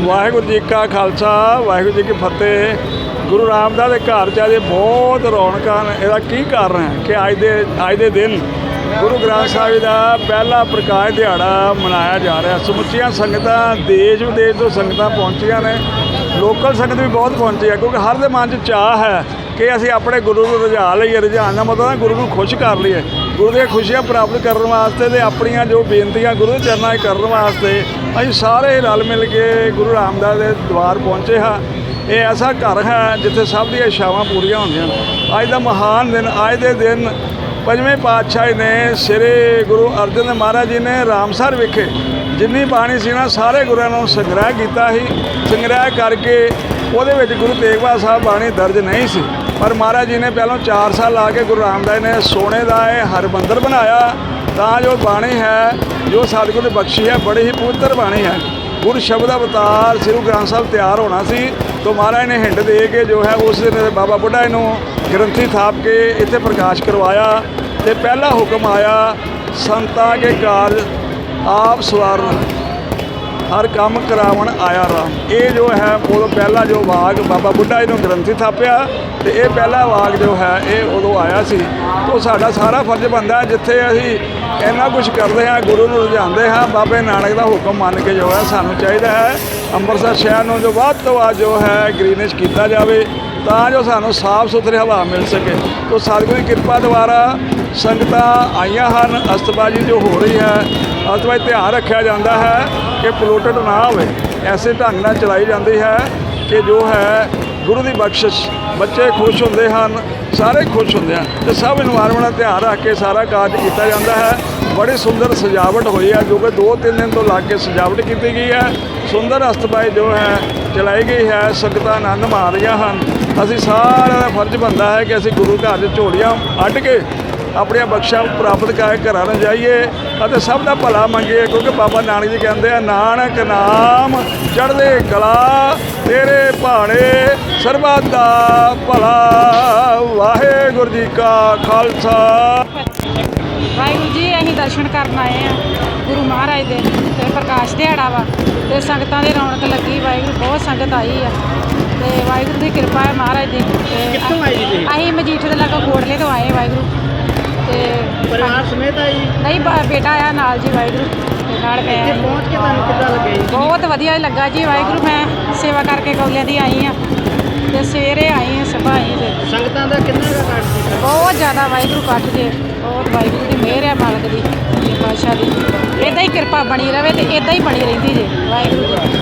ਵਾਹਿਗੁਰੂ ਜੀ ਕਾ ਖਾਲਸਾ, ਵਾਹਿਗੁਰੂ ਜੀ ਕੀ ਫਤਿਹ। ਗੁਰੂ ਰਾਮਦਾਸ ਦੇ ਘਰ ਚ ਅਜੇ ਬਹੁਤ ਰੌਣਕਾਂ ਨੇ ਇਹਦਾ ਕੀ ਕਾਰਨ ਹੈ ਕਿ ਅੱਜ ਦੇ ਅੱਜ ਦੇ ਦਿਨ ਗੁਰੂ ਗ੍ਰੰਥ ਸਾਹਿਬ ਦਾ ਪਹਿਲਾ ਪ੍ਰਕਾਸ਼ ਦਿਹਾੜਾ ਮਨਾਇਆ ਜਾ ਰਿਹਾ। ਸਮੁੱਚੀਆਂ ਸੰਗਤਾਂ ਦੇਸ਼ ਵਿਦੇਸ਼ ਤੋਂ ਸੰਗਤਾਂ ਪਹੁੰਚੀਆਂ ਨੇ। ਲੋਕਲ ਸੰਗਤ ਵੀ ਬਹੁਤ ਪਹੁੰਚੀ ਹੈ, ਕਿਉਂਕਿ ਹਰ ਦੇ ਮਨ 'ਚ ਚਾਹ ਹੈ ਕਿ ਅਸੀਂ ਆਪਣੇ ਗੁਰੂ ਨੂੰ ਰੁਝਾ ਲਈਏ ਰੁਝਾਨ ਦਾ ਮਤਲਬ ਹੈ ਗੁਰੂ ਨੂੰ ਖੁਸ਼ ਕਰ ਲਈਏ। ਗੁਰੂ ਦੀਆਂ ਖੁਸ਼ੀਆਂ ਪ੍ਰਾਪਤ ਕਰਨ ਵਾਸਤੇ ਤੇ ਆਪਣੀਆਂ ਜੋ ਬੇਨਤੀਆਂ ਗੁਰੂ ਦੇ ਚਰਨਾਂ 'ਚ ਕਰਨ ਵਾਸਤੇ ਅਸੀਂ ਸਾਰੇ ਰਲ ਮਿਲ ਕੇ ਗੁਰੂ ਰਾਮਦਾਸ ਦੇ ਦਰਬਾਰ ਪਹੁੰਚੇ ਹਾਂ। ਇਹ ਐਸਾ ਘਰ ਹੈ ਜਿੱਥੇ ਸਭ ਦੀਆਂ ਇੱਛਾਵਾਂ ਪੂਰੀਆਂ ਹੁੰਦੀਆਂ ਹਨ ਅੱਜ ਦਾ ਮਹਾਨ ਦਿਨ, ਅੱਜ ਦੇ ਦਿਨ ਪੰਜਵੇਂ ਪਾਤਸ਼ਾਹ ਨੇ ਸ੍ਰੀ ਗੁਰੂ ਅਰਜਨ ਦੇਵ ਮਹਾਰਾਜ ਜੀ ਨੇ ਰਾਮਸਰ ਵਿਖੇ ਜਿੰਨੀ ਬਾਣੀ ਸੀ ਨਾ, ਸਾਰੇ ਗੁਰੂਆਂ ਨੂੰ ਸੰਗ੍ਰਹਿ ਕੀਤਾ ਸੀ। ਸੰਗ੍ਰਹਿ ਕਰਕੇ ਉਹਦੇ ਵਿੱਚ ਗੁਰੂ ਤੇਗ ਬਹਾਦਰ ਸਾਹਿਬ ਬਾਣੀ ਦਰਜ ਨਹੀਂ ਸੀ। ਪਰ ਮਹਾਰਾਜ ਜੀ ਨੇ ਪਹਿਲਾਂ 4 ਸਾਲ ਲਾ ਕੇ ਗੁਰੂ ਰਾਮਦਾਸ ਨੇ ਸੋਨੇ ਦਾ ਇਹ ਹਰਮੰਦਰ ਬਣਾਇਆ। ਤਾਂ ਜੋ ਬਾਣੀ ਹੈ, ਜੋ ਸਤਿਗੁਰ ਨੇ ਬਖਸ਼ੀ ਹੈ, ਬੜੀ ਹੀ ਪਵਿੱਤਰ ਬਾਣੀ ਹੈ। ਗੁਰ ਸ਼ਬਦ ਅਵਤਾਰ ਸ੍ਰੀ ਗ੍ਰੰਥ ਸਾਹਿਬ ਤਿਆਰ ਹੋਣਾ ਸੀ। ਤੋਂ ਮਹਾਰਾਜ ਨੇ ਹਿੰਡ ਦੇ ਕੇ ਜੋ ਹੈ, ਉਸ ਦਿਨ ਬਾਬਾ ਬੁੱਢਾ ਜੀ ਨੂੰ ਗ੍ਰੰਥੀ ਥਾਪ ਕੇ ਇੱਥੇ ਪ੍ਰਕਾਸ਼ ਕਰਵਾਇਆ। ਤੇ ਪਹਿਲਾ ਹੁਕਮ ਆਇਆ, ਸੰਤਾਂ ਕੇ ਕਾਰਜ ਆਪ ਸਵਾਰਨ, ਹਰ ਕੰਮ ਕਰਾਵਣ ਆਇਆ ਰਾਮ। ਇਹ ਜੋ ਹੈ ਉਦੋਂ ਪਹਿਲਾ ਜੋ ਵਾਗ, ਬਾਬਾ ਬੁੱਢਾ ਜੀ ਨੂੰ ਗ੍ਰੰਥੀ ਥਾਪਿਆ ਤੇ ਇਹ ਪਹਿਲਾ ਵਾਗ ਜੋ ਹੈ, ਇਹ ਉਦੋਂ ਆਇਆ ਸੀ। ਤੋਂ ਸਾਡਾ ਸਾਰਾ ਫਰਜ਼ ਬਣਦਾ ਜਿੱਥੇ ਅਸੀਂ ਇੰਨਾ ਕੁਝ ਕਰਦੇ ਹਾਂ, ਗੁਰੂ ਨੂੰ ਰੁਝਾਉਂਦੇ ਹਾਂ, ਬਾਬੇ ਨਾਨਕ ਦਾ ਹੁਕਮ ਮੰਨ ਕੇ ਜੋ ਹੈ, ਸਾਨੂੰ ਚਾਹੀਦਾ ਹੈ। ਅੰਮ੍ਰਿਤਸਰ ਸ਼ਹਿਰ ਨੂੰ ਜੋ ਵੱਧ ਤੋਂ ਵੱਧ ਜੋ ਹੈ ਗ੍ਰੀਨਿਸ਼ ਕੀਤਾ ਜਾਵੇ, ਤਾਂ ਜੋ ਸਾਨੂੰ ਸਾਫ਼ ਸੁਥਰੀ ਹਵਾ ਮਿਲ ਸਕੇ। ਤੋਂ ਸਤਿਗੁਰੂ ਦੀ ਕਿਰਪਾ ਦੁਆਰਾ ਸੰਗਤਾਂ ਆਈਆਂ ਹਨ। ਅਸਤਬਾਜੀ ਜੋ ਹੋ ਰਹੀ ਹੈ ਅਸਤਬਾਜੀ ਧਿਆਨ ਰੱਖਿਆ ਜਾਂਦਾ ਹੈ ਕਿ ਪੋਲੂਟਡ ਨਾ ਹੋਵੇ। ਐਸੇ ਢੰਗ ਨਾਲ ਚਲਾਈ ਜਾਂਦੀ ਹੈ ਕਿ ਜੋ ਹੈ ਗੁਰੂ ਦੀ ਬਖਸ਼ਿਸ਼। ਬੱਚੇ ਖੁਸ਼ ਹੁੰਦੇ ਹਨ, ਸਾਰੇ ਖੁਸ਼ ਹੁੰਦੇ ਹਨ। ਤੇ ਸਭ ਇਨਵਾਇਰਮੈਂਟ ਦਾ ਧਿਆਨ ਰੱਖ ਕੇ ਸਾਰਾ ਕਾਰਜ ਕੀਤਾ ਜਾਂਦਾ ਹੈ। ਬੜੀ ਸੁੰਦਰ ਸਜਾਵਟ ਹੋਈ ਹੈ, ਜੋ ਕਿ 2-3 ਦਿਨ ਤੋਂ ਲੱਗ ਕੇ ਸਜਾਵਟ ਕੀਤੀ ਗਈ ਹੈ। ਸੁੰਦਰ ਅਸਤਬਾਜੀ ਜੋ ਹੈ, ਚਲਾਈ ਗਈ ਹੈ। ਸੰਗਤਾਂ ਆਨੰਦ ਮਾਣ ਰਹੀਆਂ ਹਨ। ਅਸੀਂ ਸਾਰਿਆਂ ਦਾ ਫਰਜ਼ ਬਣਦਾ ਹੈ ਕਿ ਅਸੀਂ ਗੁਰੂ ਘਰ 'ਚ ਝੋਲੀਆਂ ਅੱਡ ਕੇ ਆਪਣੀਆਂ ਬਖਸ਼ਾਂ ਪ੍ਰਾਪਤ ਕਰਕੇ ਘਰਾਂ ਨੂੰ ਜਾਈਏ ਅਤੇ ਸਭ ਦਾ ਭਲਾ ਮੰਗੀਏ ਕਿਉਂਕਿ ਬਾਬਾ ਨਾਨਕ ਜੀ ਕਹਿੰਦੇ ਆ ਨਾਨਕ ਨਾਮ ਚੜ੍ਹਦੇ ਕਲਾ ਤੇਰੇ ਭਾਣੇ ਸਰਬੱਤ ਦਾ ਭਲਾ। ਵਾਹਿਗੁਰੂ ਜੀ ਕਾ ਖਾਲਸਾ। ਵਾਹਿਗੁਰੂ ਜੀ ਅਸੀਂ ਦਰਸ਼ਨ ਕਰਨ ਆਏ ਆ ਗੁਰੂ ਮਹਾਰਾਜ ਦੇ ਤੇ ਪ੍ਰਕਾਸ਼ ਦਿਹਾੜਾ ਵਾ ਤੇ ਸੰਗਤਾਂ ਦੀ ਰੌਣਕ ਲੱਗੀ ਵਾਹਿਗੁਰੂ ਬਹੁਤ ਸੰਗਤ ਆਈ ਆ ਤੇ ਵਾਹਿਗੁਰੂ ਦੀ ਕਿਰਪਾ ਹੈ ਮਹਾਰਾਜ ਦੀ ਤੇ ਕਿੱਥੋਂ ਆਏ ਜੀ? ਅਸੀਂ ਮਜੀਠੇ ਦੇ ਲਾਗੇ ਕੋਟਲੇ ਤੋਂ ਆਏ ਵਾਹਿਗੁਰੂ। ਪਰਿਵਾਰ ਸਮੇਤ ਆਈ? ਨਹੀਂ ਬ- ਬੇਟਾ ਆ ਨਾਲ ਜੀ ਵਾਹਿਗੁਰੂ ਨਾਲ ਮੈਂ ਇੱਥੇ ਆਈ। ਪਹੁੰਚ ਕੇ ਤੁਹਾਨੂੰ ਕਿੱਦਾਂ ਲੱਗਿਆ ਜੀ? ਬਹੁਤ ਵਧੀਆ ਲੱਗਾ ਜੀ ਵਾਹਿਗੁਰੂ ਮੈਂ ਸੇਵਾ ਕਰਕੇ ਕੌਲਿਆਂ ਦੀ ਆਈ ਆ ਤੇ ਸਵੇਰੇ ਆਈ ਆ ਸਵੇਰ ਆਈ ਤੇ ਸੰਗਤਾਂ ਦਾ ਕਿੰਨਾ ਕੁ ਕੱਟ ਕੀਤਾ ਬਹੁਤ ਜ਼ਿਆਦਾ ਵਾਹਿਗੁਰੂ ਕੱਟ ਜੇ ਬਹੁਤ ਵਾਹਿਗੁਰੂ ਦੀ ਮਿਹਰ ਹੈ ਮਾਲਕ ਦੀ ਪਾਤਸ਼ਾਹ ਦੀ। ਇਦਾਂ ਹੀ ਕਿਰਪਾ ਬਣੀ ਰਵੇ ਤੇ ਇਦਾਂ ਹੀ ਬਣੀ ਰਹਿੰਦੀ ਜੇ ਵਾਹਿਗੁਰੂ ਜੀ